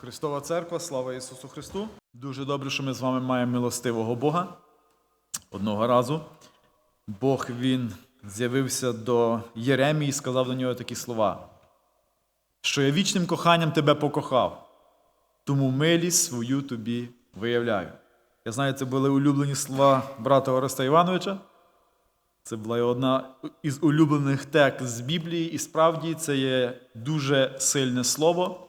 Христова Церква, слава Ісусу Христу! Дуже добре, що ми з вами маємо милостивого Бога. Одного разу Бог він з'явився до Єремії і сказав до нього такі слова, що я вічним коханням тебе покохав, тому милість свою тобі виявляю. Я знаю, це були улюблені слова брата Ореста Івановича. Це була одна із улюблених текст з Біблії, і справді це є дуже сильне слово,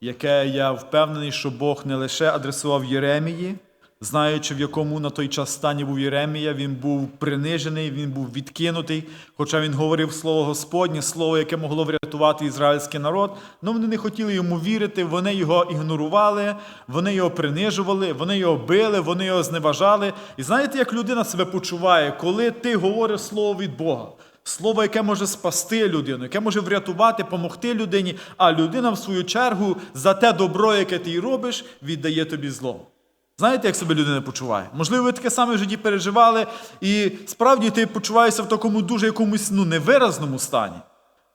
яке я впевнений, що Бог не лише адресував Єремії, знаючи, в якому на той час стані був Єремія, він був принижений, він був відкинутий, хоча він говорив слово Господнє, слово, яке могло врятувати ізраїльський народ, але вони не хотіли йому вірити, вони його ігнорували, вони його принижували, вони його били, вони його зневажали. І знаєте, як людина себе почуває, коли ти говориш слово від Бога? Слово, яке може спасти людину, яке може врятувати, помогти людині, а людина, в свою чергу, за те добро, яке ти робиш, віддає тобі зло. Знаєте, як себе людина почуває? Можливо, ви таке саме в житті переживали, і справді ти почуваєшся в такому дуже якомусь ну, невиразному стані,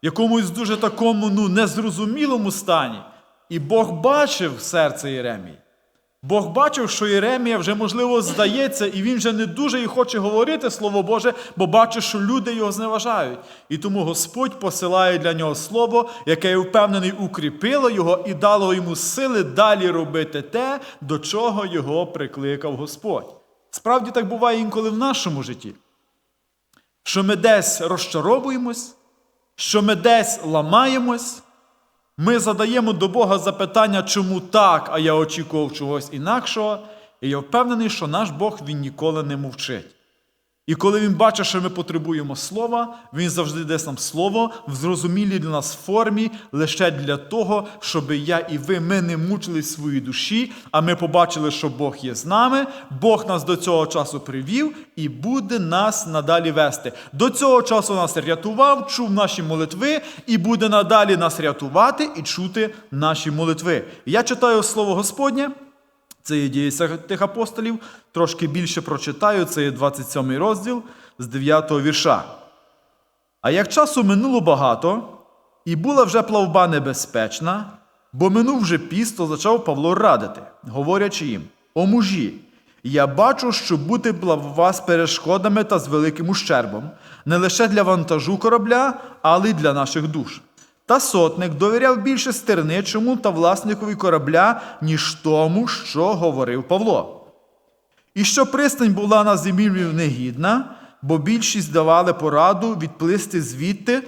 якомусь дуже такому ну, незрозумілому стані. І Бог бачив серце Єремії. Бог бачив, що Єремія вже, можливо, здається, і він вже не дуже і хоче говорити Слово Боже, бо бачить, що люди його зневажають. І тому Господь посилає для нього слово, яке я впевнений, укріпило його і дало йому сили далі робити те, до чого його прикликав Господь. Справді так буває інколи в нашому житті, що ми десь розчаровуємось, що ми десь ламаємось. Ми задаємо до Бога запитання, чому так, а я очікував чогось інакшого. І я впевнений, що наш Бог він ніколи не мовчить. І коли він бачить, що ми потребуємо слова, він завжди дасть нам слово в зрозумілій для нас формі, лише для того, щоб я і ви ми не мучили свої душі, а ми побачили, що Бог є з нами, Бог нас до цього часу привів і буде нас надалі вести. До цього часу нас рятував, чув наші молитви, і буде надалі нас рятувати і чути наші молитви. Я читаю слово Господнє. Це є дії тих апостолів, трошки більше прочитаю, це є 27 розділ з 9 вірша. А як часу минуло багато, і була вже плавба небезпечна, бо минув вже піст, то почав Павло радити, говорячи їм: О мужі, я бачу, що бути плавба з перешкодами та з великим ущербом, не лише для вантажу корабля, але й для наших душ. Та сотник довіряв більше стерничому та власникові корабля, ніж тому, що говорив Павло. І що пристань була на землі негідна, бо більшість давали пораду відплисти звідти,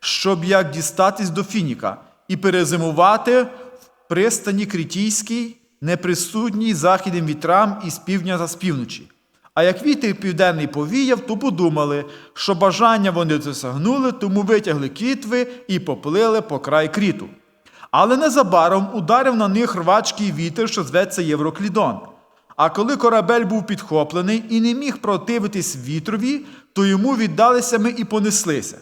щоб як дістатись до Фініка, і перезимувати в пристані Критійській, неприсутній західним вітрам із півдня та з півночі. А як вітер південний повіяв, то подумали, що бажання вони досягнули, тому витягли кітви і поплили по край кріту. Але незабаром ударив на них рвачкий вітер, що зветься Євроклідон. А коли корабель був підхоплений і не міг противитись вітрові, то йому віддалися ми і понеслися.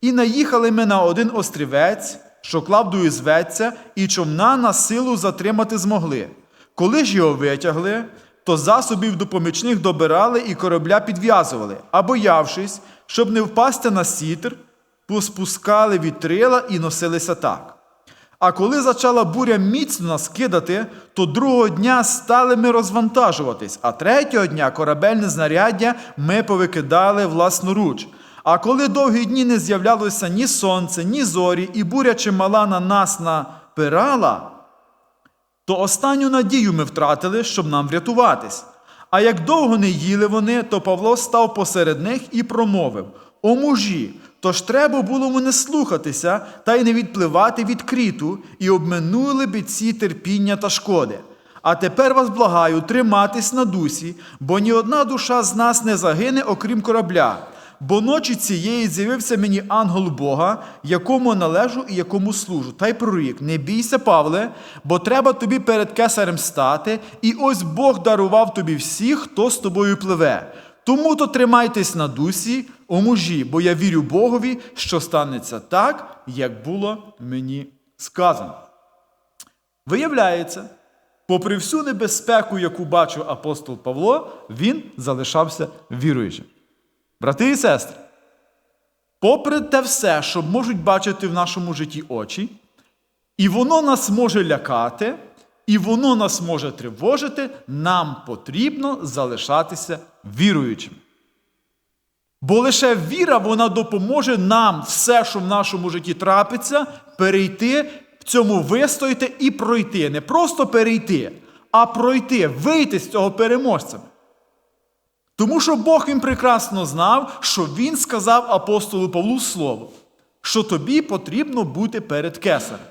І наїхали ми на один острівець, що клавдою зветься, і човна на силу затримати змогли. Коли ж його витягли, то засобів допомічних добирали і корабля підв'язували, а боявшись, щоб не впасти на сітр, поспускали вітрила і носилися так. А коли зачала буря міцно нас кидати, то другого дня стали ми розвантажуватись, а третього дня корабельне знаряддя ми повикидали власноруч. А коли довгі дні не з'являлося ні сонце, ні зорі, і буря чимала на нас напирала, то останню надію ми втратили, щоб нам врятуватись. А як довго не їли вони, то Павло став посеред них і промовив: О мужі, тож треба було мене слухатися та й не відпливати від кріту, і обминули би ці терпіння та шкоди. А тепер вас благаю триматись на дусі, бо ні одна душа з нас не загине, окрім корабля. Бо ночі цієї з'явився мені ангел Бога, якому належу і якому служу. Та й прорік, не бійся, Павле, бо треба тобі перед кесарем стати, і ось Бог дарував тобі всіх, хто з тобою пливе. Тому то тримайтесь на дусі, о мужі, бо я вірю Богові, що станеться так, як було мені сказано. Виявляється, попри всю небезпеку, яку бачив апостол Павло, він залишався віруючим. Брати і сестри, попри те все, що можуть бачити в нашому житті очі, І воно нас може лякати, і воно нас може тривожити, нам потрібно залишатися віруючими. Бо лише віра вона допоможе нам все, що в нашому житті трапиться, перейти, в цьому вистояти і пройти. Не просто перейти, а пройти, вийти з цього переможцями. Тому що Бог він прекрасно знав, що Він сказав апостолу Павлу слово, що тобі потрібно бути перед кесарем.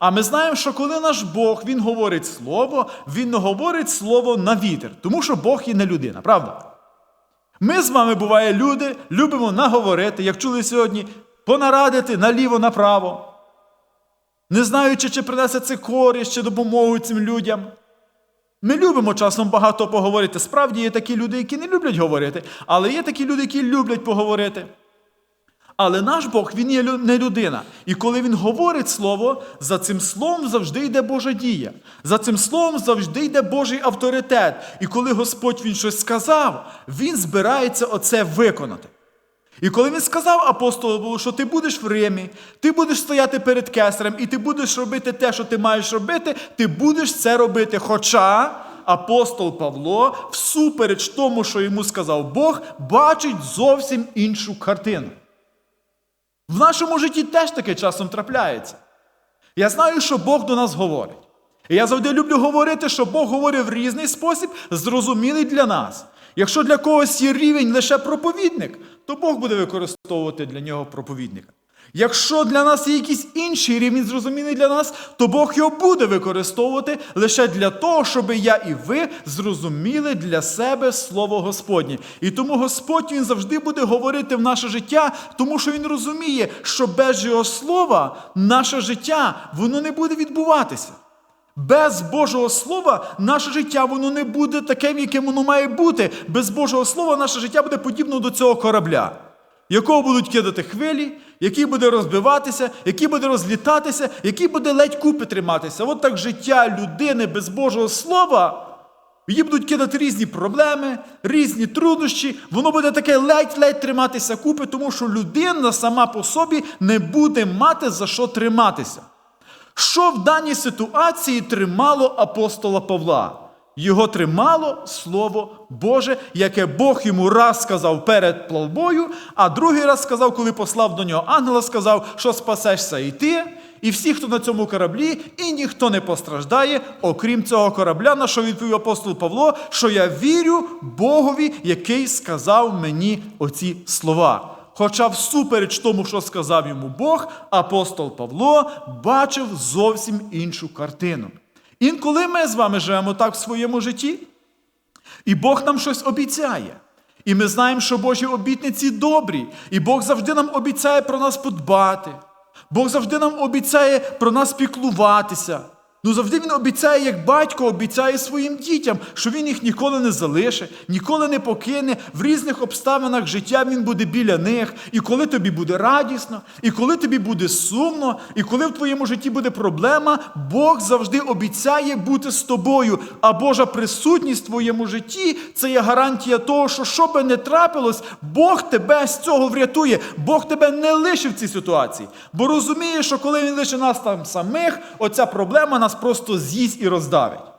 А ми знаємо, що коли наш Бог він говорить слово, він не говорить слово на вітер, тому що Бог є не людина, правда? Ми з вами, буває, люди, любимо наговорити, як чули сьогодні, понарадити наліво направо, не знаючи, чи принесе це користь, чи допомогу цим людям. Ми любимо часом багато поговорити. Справді є такі люди, які не люблять говорити, але є такі люди, які люблять поговорити. Але наш Бог, він є не людина. І коли він говорить слово, за цим словом завжди йде Божа дія. За цим словом завжди йде Божий авторитет. І коли Господь він щось сказав, він збирається оце виконати. І коли він сказав апостолу, що ти будеш в Римі, ти будеш стояти перед кесарем, і ти будеш робити те, що ти маєш робити, ти будеш це робити. Хоча апостол Павло, всупереч тому, що йому сказав Бог, бачить зовсім іншу картину. В нашому житті теж таке часом трапляється. Я знаю, що Бог до нас говорить. І я завжди люблю говорити, що Бог говорить в різний спосіб, зрозумілий для нас. Якщо для когось є рівень лише проповідник, то Бог буде використовувати для нього проповідника. Якщо для нас є якийсь інший рівень, зрозумілий для нас, то Бог його буде використовувати лише для того, щоб я і ви зрозуміли для себе Слово Господнє. І тому Господь Він завжди буде говорити в наше життя, тому що Він розуміє, що без Його слова наше життя воно не буде відбуватися. Без Божого Слова наше життя воно не буде таким, яким воно має бути. Без Божого Слова наше життя буде подібно до цього корабля, якого будуть кидати хвилі, який буде розбиватися, який буде розлітатися, який буде ледь купи триматися. От так життя людини без Божого Слова. Її будуть кидати різні проблеми, різні труднощі. Воно буде таке ледь-ледь триматися купи, тому що людина сама по собі не буде мати за що триматися. Що в даній ситуації тримало апостола Павла? Його тримало Слово Боже, яке Бог йому раз сказав перед плавбою, а другий раз сказав, коли послав до нього ангела, сказав, що спасешся і ти, і всі, хто на цьому кораблі, і ніхто не постраждає, окрім цього корабля, на що відповів апостол Павло, що я вірю Богові, який сказав мені оці слова. Хоча всупереч тому, що сказав йому Бог, апостол Павло бачив зовсім іншу картину. Інколи ми з вами живемо так в своєму житті, і Бог нам щось обіцяє. І ми знаємо, що Божі обітниці добрі, і Бог завжди нам обіцяє про нас подбати. Бог завжди нам обіцяє про нас піклуватися. Ну завжди він обіцяє, як батько обіцяє своїм дітям, що він їх ніколи не залишить, ніколи не покине. В різних обставинах життя він буде біля них. І коли тобі буде радісно, і коли тобі буде сумно, і коли в твоєму житті буде проблема, Бог завжди обіцяє бути з тобою. А Божа присутність в твоєму житті це є гарантія того, що що би не трапилось, Бог тебе з цього врятує. Бог тебе не лишив в цій ситуації. Бо розуміє, що коли він лише нас там самих, оця проблема нас просто з'їсть і роздавить.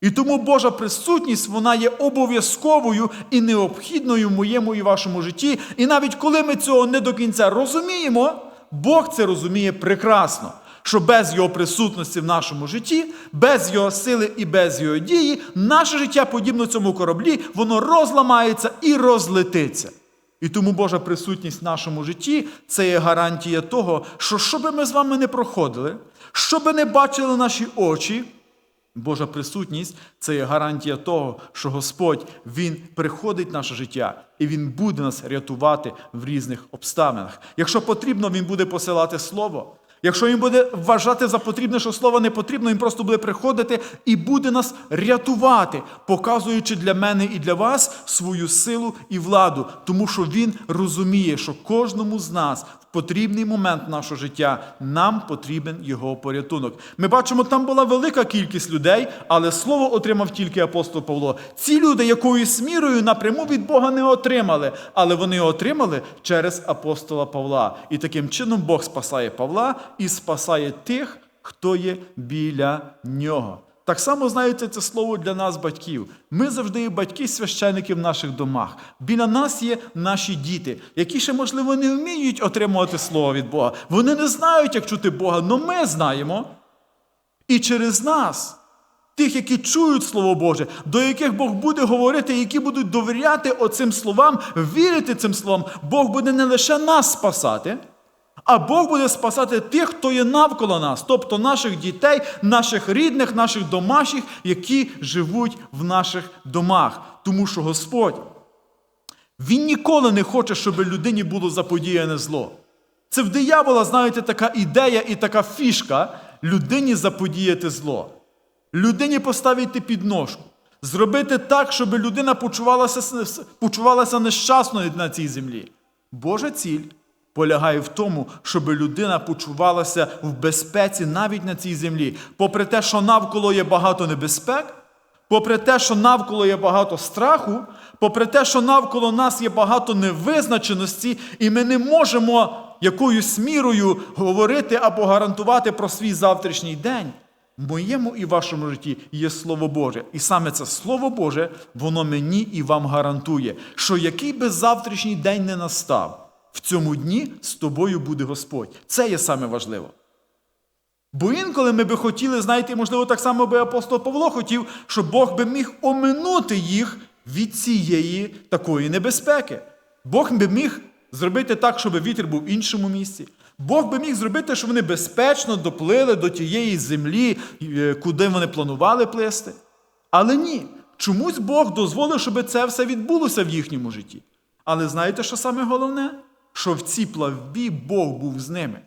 І тому Божа присутність вона є обов'язковою і необхідною в моєму і вашому житті. І навіть коли ми цього не до кінця розуміємо, Бог це розуміє прекрасно, що без Його присутності в нашому житті, без Його сили і без Його дії, наше життя, подібно цьому кораблі, воно розламається і розлетиться. І тому Божа присутність в нашому житті це є гарантія того, що що би ми з вами не проходили, що би не бачили наші очі, Божа присутність це є гарантія того, що Господь Він приходить в наше життя і Він буде нас рятувати в різних обставинах. Якщо потрібно, Він буде посилати слово. Якщо він буде вважати за потрібне, що слово не потрібно, він просто буде приходити і буде нас рятувати, показуючи для мене і для вас свою силу і владу, тому що він розуміє, що кожному з нас потрібний момент нашого життя нам потрібен його порятунок. Ми бачимо, там була велика кількість людей, але слово отримав тільки апостол Павло. Ці люди якоюсь мірою напряму від Бога не отримали, але вони отримали через апостола Павла. І таким чином Бог спасає Павла і спасає тих, хто є біля нього. Так само, знаєте, це слово для нас, батьків. Ми завжди є батьки священики в наших домах. Біля нас є наші діти, які ще, можливо, не вміють отримувати слово від Бога. Вони не знають, як чути Бога, але ми знаємо. І через нас, тих, які чують Слово Боже, до яких Бог буде говорити, які будуть довіряти оцим словам, вірити цим словам, Бог буде не лише нас спасати. А Бог буде спасати тих, хто є навколо нас, тобто наших дітей, наших рідних, наших домашніх, які живуть в наших домах. Тому що Господь, Він ніколи не хоче, щоб людині було заподіяне зло. Це в диявола, знаєте, така ідея і така фішка людині заподіяти зло. Людині поставити підножку, зробити так, щоб людина почувалася, почувалася нещасною на цій землі. Божа ціль полягає в тому, щоб людина почувалася в безпеці навіть на цій землі. Попри те, що навколо є багато небезпек, попри те, що навколо є багато страху, попри те, що навколо нас є багато невизначеності, і ми не можемо якоюсь мірою говорити або гарантувати про свій завтрашній день. В моєму і вашому житті є Слово Боже. І саме це Слово Боже, воно мені і вам гарантує, що який би завтрашній день не настав, в цьому дні з тобою буде Господь. Це є саме важливо. Бо інколи ми би хотіли, знаєте, можливо, так само би апостол Павло хотів, щоб Бог би міг оминути їх від цієї такої небезпеки. Бог би міг зробити так, щоб вітер був в іншому місці. Бог би міг зробити, щоб вони безпечно доплили до тієї землі, е, куди вони планували плисти. Але ні. Чомусь Бог дозволив, щоб це все відбулося в їхньому житті. Але знаєте, що саме головне? Що в цій плавбі Бог був з ними.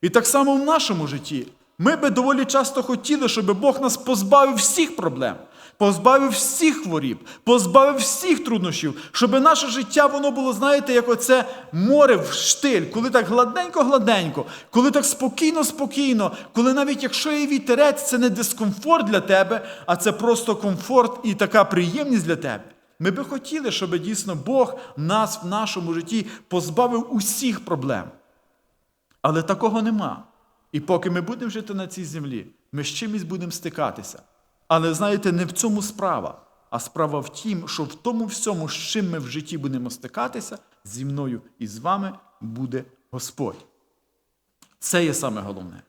І так само в нашому житті. Ми би доволі часто хотіли, щоб Бог нас позбавив всіх проблем, позбавив всіх хворіб, позбавив всіх труднощів, щоб наше життя воно було, знаєте, як оце море в штиль, коли так гладенько-гладенько, коли так спокійно-спокійно, коли навіть якщо є вітерець, це не дискомфорт для тебе, а це просто комфорт і така приємність для тебе. Ми би хотіли, щоб дійсно Бог нас в нашому житті позбавив усіх проблем. Але такого нема. І поки ми будемо жити на цій землі, ми з чимось будемо стикатися. Але знаєте, не в цьому справа, а справа в тім, що в тому всьому, з чим ми в житті будемо стикатися, зі мною і з вами буде Господь. Це є саме головне.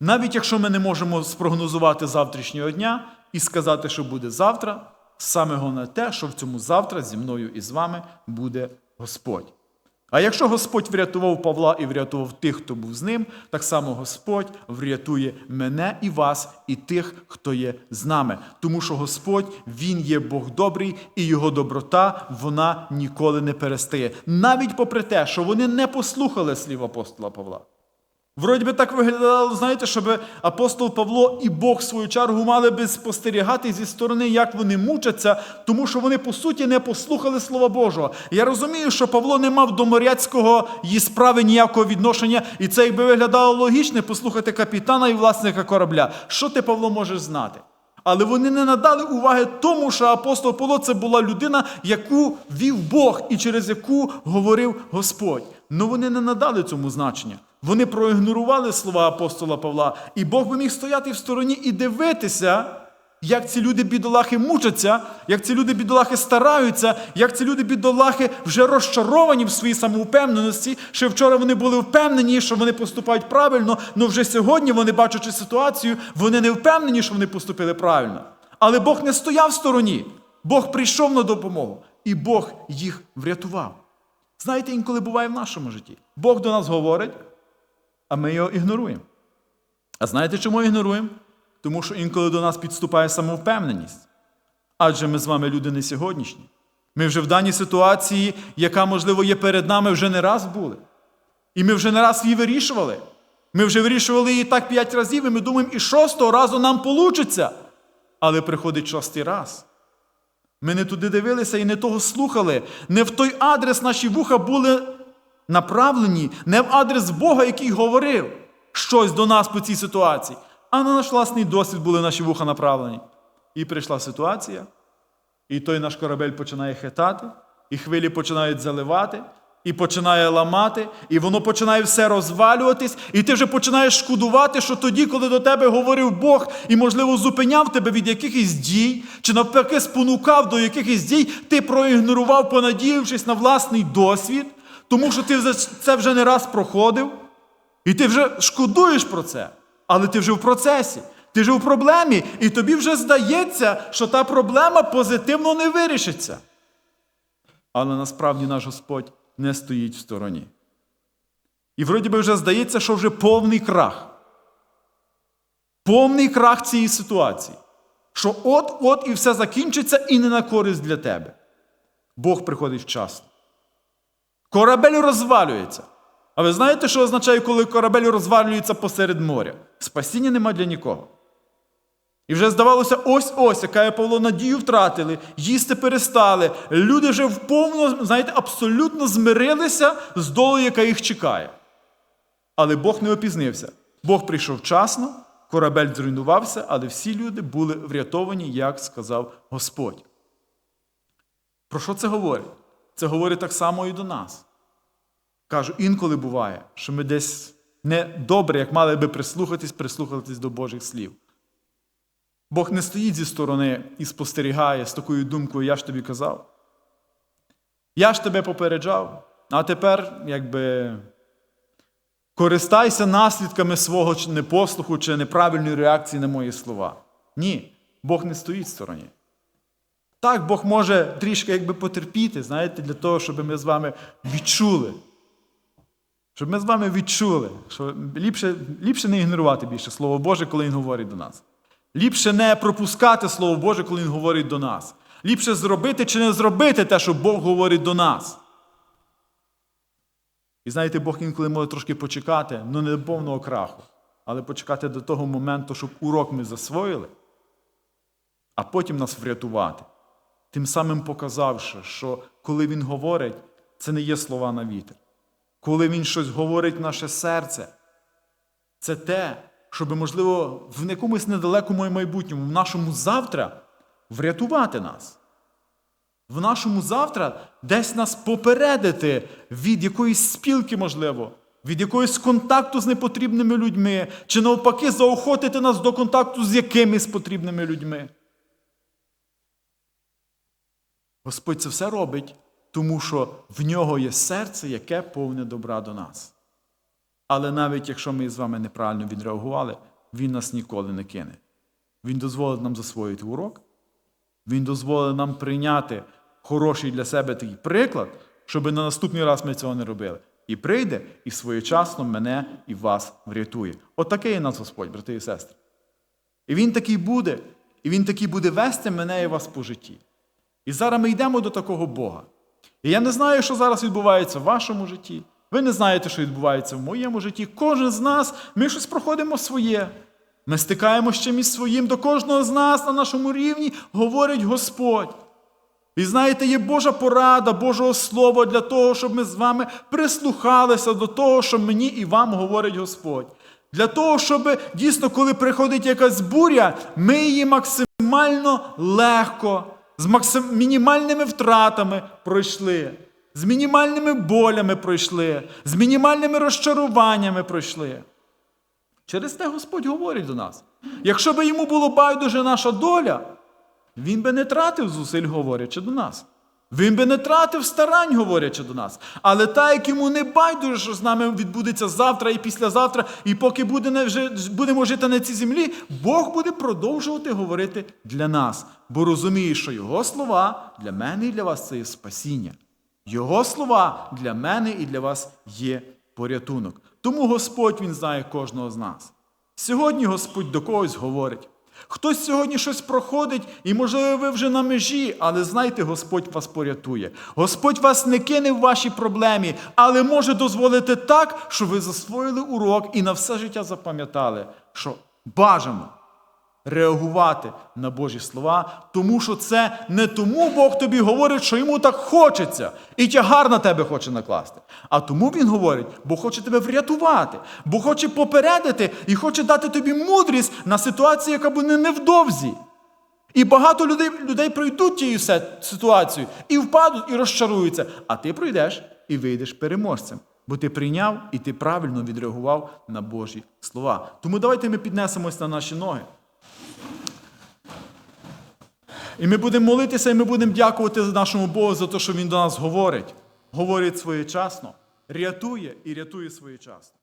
Навіть якщо ми не можемо спрогнозувати завтрашнього дня і сказати, що буде завтра, саме головне те, що в цьому завтра зі мною і з вами буде Господь. А якщо Господь врятував Павла і врятував тих, хто був з ним, так само Господь врятує мене і вас, і тих, хто є з нами. Тому що Господь, Він є Бог добрий, і Його доброта вона ніколи не перестає. Навіть попри те, що вони не послухали слів апостола Павла. Вроді би так виглядало, знаєте, щоб апостол Павло і Бог в свою чергу мали би спостерігати зі сторони, як вони мучаться, тому що вони, по суті, не послухали Слова Божого. Я розумію, що Павло не мав до моряцького її справи ніякого відношення, і це якби виглядало логічно, послухати капітана і власника корабля. Що ти, Павло, можеш знати? Але вони не надали уваги тому, що апостол Павло це була людина, яку вів Бог і через яку говорив Господь. Ну вони не надали цьому значення. Вони проігнорували слова апостола Павла, і Бог би міг стояти в стороні і дивитися, як ці люди бідолахи мучаться, як ці люди бідолахи стараються, як ці люди бідолахи вже розчаровані в своїй самовпевненості. Ще вчора вони були впевнені, що вони поступають правильно, але вже сьогодні, вони, бачачи ситуацію, вони не впевнені, що вони поступили правильно. Але Бог не стояв в стороні. Бог прийшов на допомогу, і Бог їх врятував. Знаєте, інколи буває в нашому житті. Бог до нас говорить, а ми його ігноруємо. А знаєте, чому ігноруємо? Тому що інколи до нас підступає самовпевненість. Адже ми з вами люди не сьогоднішні. Ми вже в даній ситуації, яка, можливо, є перед нами, вже не раз були. І ми вже не раз її вирішували. Ми вже вирішували її так п'ять разів, і ми думаємо, і шостого разу нам получиться. Але приходить шостий раз. Ми не туди дивилися і не того слухали. Не в той адрес наші вуха були направлені не в адрес Бога, який говорив щось до нас по цій ситуації, а на наш власний досвід були наші вуха направлені. І прийшла ситуація, і той наш корабель починає хитати, і хвилі починають заливати, і починає ламати, і воно починає все розвалюватись, і ти вже починаєш шкодувати, що тоді, коли до тебе говорив Бог і, можливо, зупиняв тебе від якихось дій, чи навпаки спонукав до якихось дій, ти проігнорував, понадіявшись на власний досвід, тому що ти це вже не раз проходив, і ти вже шкодуєш про це, але ти вже в процесі. Ти вже в проблемі, і тобі вже здається, що та проблема позитивно не вирішиться. Але насправді наш Господь не стоїть в стороні. І вроді би вже здається, що вже повний крах. Повний крах цієї ситуації. Що от-от і все закінчиться і не на користь для тебе. Бог приходить вчасно. Корабель розвалюється. А ви знаєте, що означає, коли корабель розвалюється посеред моря? Спасіння нема для нікого. І вже здавалося, ось-ось, яка я Павло надію втратили, їсти перестали. Люди вже вповно, знаєте, абсолютно змирилися з долею, яка їх чекає. Але Бог не опізнився. Бог прийшов вчасно, корабель зруйнувався, але всі люди були врятовані, як сказав Господь. Про що це говорить? Це говорить так само і до нас. Кажу, інколи буває, що ми десь не добре, як мали би прислухатись, прислухатись до Божих слів. Бог не стоїть зі сторони і спостерігає з такою думкою, я ж тобі казав. Я ж тебе попереджав, а тепер, якби, користайся наслідками свого непослуху чи неправильної реакції на мої слова. Ні, Бог не стоїть в стороні. Так, Бог може трішки якби потерпіти, знаєте, для того, щоб ми з вами відчули. Щоб ми з вами відчули, що ліпше, ліпше не ігнорувати більше Слово Боже, коли Він говорить до нас. Ліпше не пропускати Слово Боже, коли Він говорить до нас. Ліпше зробити чи не зробити те, що Бог говорить до нас. І знаєте, Бог інколи може трошки почекати, ну не до повного краху, але почекати до того моменту, щоб урок ми засвоїли, а потім нас врятувати. Тим самим показавши, що коли Він говорить, це не є слова на вітер. Коли Він щось говорить в наше серце, це те, щоб, можливо, в якомусь недалекому майбутньому, в нашому завтра врятувати нас. В нашому завтра десь нас попередити від якоїсь спілки, можливо, від якогось контакту з непотрібними людьми, чи навпаки заохотити нас до контакту з якимись потрібними людьми. Господь це все робить, тому що в нього є серце, яке повне добра до нас. Але навіть якщо ми з вами неправильно відреагували, Він нас ніколи не кине. Він дозволить нам засвоїти урок, Він дозволить нам прийняти хороший для себе такий приклад, щоб на наступний раз ми цього не робили. І прийде, і своєчасно мене і вас врятує. Отакий є нас Господь, брати і сестри. І Він такий буде, і Він такий буде вести мене і вас по житті. І зараз ми йдемо до такого Бога. І я не знаю, що зараз відбувається в вашому житті. Ви не знаєте, що відбувається в моєму житті. Кожен з нас, ми щось проходимо своє. Ми стикаємо з чимось своїм. До кожного з нас на нашому рівні говорить Господь. І знаєте, є Божа порада, Божого Слова для того, щоб ми з вами прислухалися до того, що мені і вам говорить Господь. Для того, щоб дійсно, коли приходить якась буря, ми її максимально легко, з максим... мінімальними втратами пройшли, з мінімальними болями пройшли, з мінімальними розчаруваннями пройшли. Через те Господь говорить до нас. Якщо би йому було байдуже наша доля, він би не тратив зусиль, говорячи до нас. Він би не тратив старань, говорячи до нас. Але та, як йому не байдуже, що з нами відбудеться завтра і післязавтра, і поки буде будемо жити на цій землі, Бог буде продовжувати говорити для нас, бо розуміє, що Його слова для мене і для вас це є спасіння. Його слова для мене і для вас є порятунок. Тому Господь Він знає кожного з нас. Сьогодні Господь до когось говорить. Хтось сьогодні щось проходить, і, можливо, ви вже на межі, але знайте, Господь вас порятує. Господь вас не кине в вашій проблемі, але може дозволити так, що ви засвоїли урок і на все життя запам'ятали, що бажано реагувати на Божі слова, тому що це не тому Бог тобі говорить, що йому так хочеться, і тягар на тебе хоче накласти. А тому він говорить, бо хоче тебе врятувати, бо хоче попередити і хоче дати тобі мудрість на ситуацію, яка буде невдовзі. І багато людей, людей пройдуть тією ситуацією і впадуть, і розчаруються. А ти пройдеш і вийдеш переможцем. Бо ти прийняв і ти правильно відреагував на Божі слова. Тому давайте ми піднесемось на наші ноги. І ми будемо молитися, і ми будемо дякувати нашому Богу за те, що Він до нас говорить. Говорить своєчасно, рятує і рятує своєчасно.